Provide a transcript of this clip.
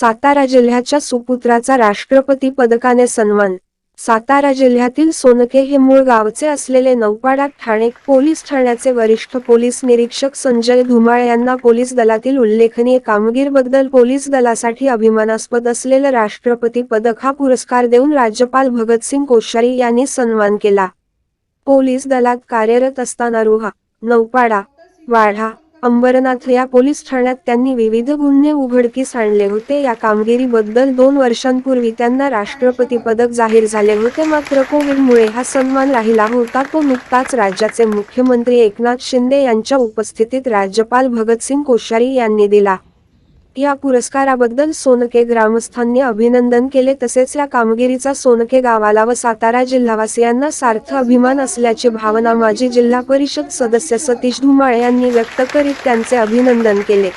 सातारा जिल्ह्याच्या सुपुत्राचा राष्ट्रपती पदकाने सन्मान. सातारा जिल्ह्यातील सोनके हे मूळ गावचे असलेले नौपाडा ठाणे पोलीस ठाण्याचे वरिष्ठ पोलीस निरीक्षक संजय धुमाळ यांना पोलीस दलातील उल्लेखनीय कामगिरीबद्दल पोलीस दलासाठी अभिमानास्पद असलेलं राष्ट्रपती पदक हा पुरस्कार देऊन राज्यपाल भगतसिंग कोश्यारी यांनी सन्मान केला. पोलीस दलात कार्यरत असताना रोहा नौपाडा वाढा अंबरनाथ या पोलीस ठाण्यात त्यांनी विविध गुन्हे उघडकीस आणले होते. या कामगिरीबद्दल दोन वर्षांपूर्वी त्यांना राष्ट्रपती पदक जाहीर झाले होते. मात्र कोविडमुळे हा सन्मान राहिला होता. तो नुकताच राज्याचे मुख्यमंत्री एकनाथ शिंदे यांच्या उपस्थितीत राज्यपाल भगतसिंग कोश्यारी यांनी दिला. या पुरस्काराबद्दल सोनके ग्रामस्थांनी अभिनंदन केले. तसेच या कामगिरीचा सोनके गावाला व सातारा जिल्हावासियांना सार्थ अभिमान असल्याची भावना माजी जिल्हा परिषद सदस्य सतीश धुमाळ यांनी व्यक्त करीत त्यांचे अभिनंदन केले.